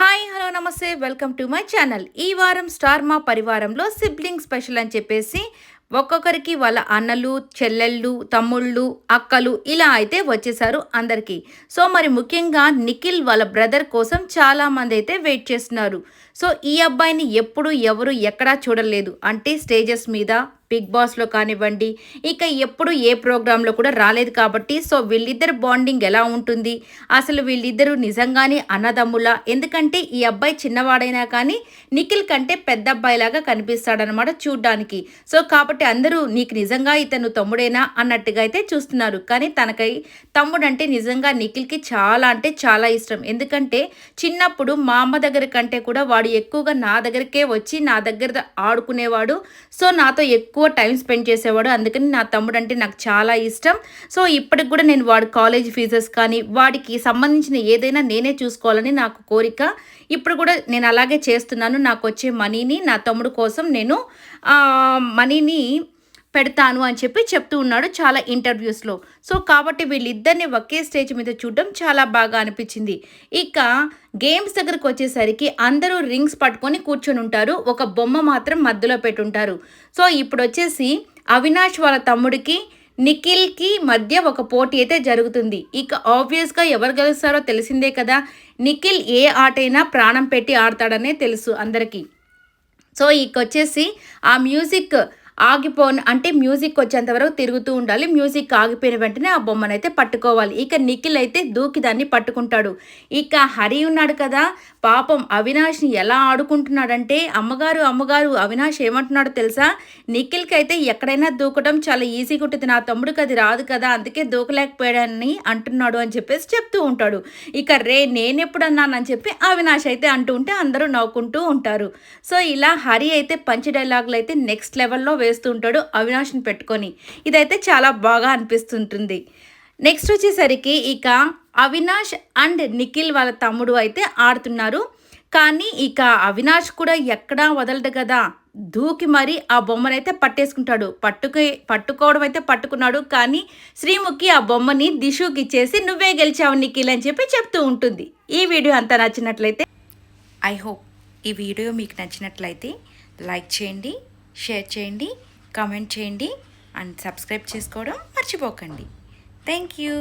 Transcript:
Hi hello నమస్తే. Welcome to my channel. ఈ వారం స్టార్ మా పరివారంలో సిబ్లింగ్ స్పెషల్ అని చెప్పేసి ఒక్కొక్కరికి వాళ్ళ అన్నలు చెల్లెళ్ళు తమ్ముళ్ళు అక్కలు ఇలా అయితే వచ్చేసారు అందరికీ. సో మరి ముఖ్యంగా నిఖిల్ వాళ్ళ బ్రదర్ కోసం చాలామంది అయితే వెయిట్ చేస్తున్నారు. సో ఈ అబ్బాయిని ఎప్పుడు ఎవరు ఎక్కడా చూడలేదు. అంటే స్టేజెస్ మీద బిగ్ బాస్లో కానివ్వండి ఇక ఎప్పుడు ఏ ప్రోగ్రాంలో కూడా రాలేదు కాబట్టి సో వీళ్ళిద్దరు బాండింగ్ ఎలా ఉంటుంది? అసలు వీళ్ళిద్దరూ నిజంగానే అన్నదమ్ములా? ఎందుకంటే ఈ అబ్బాయి చిన్నవాడైనా కానీ నిఖిల్ కంటే పెద్ద అబ్బాయిలాగా కనిపిస్తాడనమాట చూడ్డానికి. సో కాబట్టి అందరూ నీకు నిజంగా ఇతను తమ్ముడేనా అన్నట్టుగా అయితే చూస్తున్నారు. కానీ తనకై తమ్ముడు అంటే నిజంగా నిఖిల్కి చాలా అంటే చాలా ఇష్టం. ఎందుకంటే చిన్నప్పుడు మా అమ్మ దగ్గర కంటే కూడా వాడు ఎక్కువగా నా దగ్గరికే వచ్చి నా దగ్గర ఆడుకునేవాడు. సో నాతో ఎక్కువ టైం స్పెండ్ చేసేవాడు. అందుకని నా తమ్ముడు అంటే నాకు చాలా ఇష్టం. సో ఇప్పటికి కూడా నేను వాడి కాలేజ్ ఫీజెస్ కానీ వాడికి సంబంధించిన ఏదైనా నేనే చూసుకోవాలని నాకు కోరిక. ఇప్పుడు కూడా నేను అలాగే చేస్తున్నాను. నాకు వచ్చే మనీని నా తమ్ముడు కోసం నేను మనీని పెడతాను అని చెప్పి చెప్తూ ఉన్నాడు చాలా ఇంటర్వ్యూస్లో. సో కాబట్టి వీళ్ళిద్దరిని ఒకే స్టేజ్ మీద చూడడం చాలా బాగా అనిపించింది. ఇక గేమ్స్ దగ్గరకు వచ్చేసరికి అందరూ రింగ్స్ పట్టుకొని కూర్చొని ఉంటారు. ఒక బొమ్మ మాత్రం మధ్యలో పెట్టుంటారు. సో ఇప్పుడు వచ్చేసి అవినాష్ వాళ్ళ తమ్ముడికి నిఖిల్కి మధ్య ఒక పోటీ అయితే జరుగుతుంది. ఇక ఆబ్వియస్గా ఎవరు గెలుస్తారో తెలిసిందే కదా. నిఖిల్ ఏ ఆటైనా ప్రాణం పెట్టి ఆడతాడనే తెలుసు అందరికీ. సో ఇక వచ్చేసి ఆ మ్యూజిక్ ఆగిపోను అంటే మ్యూజిక్ వచ్చేంత వరకు తిరుగుతూ ఉండాలి. మ్యూజిక్ ఆగిపోయిన వెంటనే ఆ బొమ్మను అయితే పట్టుకోవాలి. ఇక నిఖిల్ అయితే దూకి దాన్ని పట్టుకుంటాడు. ఇక హరి ఉన్నాడు కదా. పాపం అవినాష్ని ఎలా ఆడుకుంటున్నాడంటే అమ్మగారు అమ్మగారు అవినాష్ ఏమంటున్నాడో తెలుసా? నిఖిల్కి అయితే ఎక్కడైనా దూకడం చాలా ఈజీగా ఉంటుంది నా తమ్ముడికి అది రాదు కదా అందుకే దూకలేకపోయాడని అంటున్నాడు అని చెప్పేసి చెప్తూ ఉంటాడు. ఇక రే నేనెప్పుడు అన్నానని చెప్పి అవినాష్ అయితే అంటూ ఉంటే అందరూ నవ్వుకుంటూ ఉంటారు. సో ఇలా హరి అయితే పంచి డైలాగులు అయితే నెక్స్ట్ లెవెల్లో వేస్తూ ఉంటాడు అవినాష్ని పెట్టుకొని. ఇదైతే చాలా బాగా అనిపిస్తుంటుంది. నెక్స్ట్ వచ్చేసరికి ఇక అవినాష్ అండ్ నిఖిల్ వాళ్ళ తమ్ముడు అయితే ఆడుతున్నారు. కానీ ఇక అవినాష్ కూడా ఎక్కడా వదలడు కదా. దూకి మరి ఆ బొమ్మనైతే పట్టేసుకుంటాడు. పట్టుకు పట్టుకోవడం అయితే పట్టుకున్నాడు. కానీ శ్రీముఖి ఆ బొమ్మని దిశుకి ఇచ్చేసి నువ్వే గెలిచావు నిఖిల్ అని చెప్పి చెప్తూ ఉంటుంది. ఈ వీడియో అంతా నచ్చినట్లయితే ఐ హోప్ ఈ వీడియో మీకు నచ్చినట్లయితే లైక్ చేయండి షేర్ చేయండి కామెంట్ చేయండి అండ్ సబ్స్క్రైబ్ చేసుకోవడం మర్చిపోకండి. Thank you.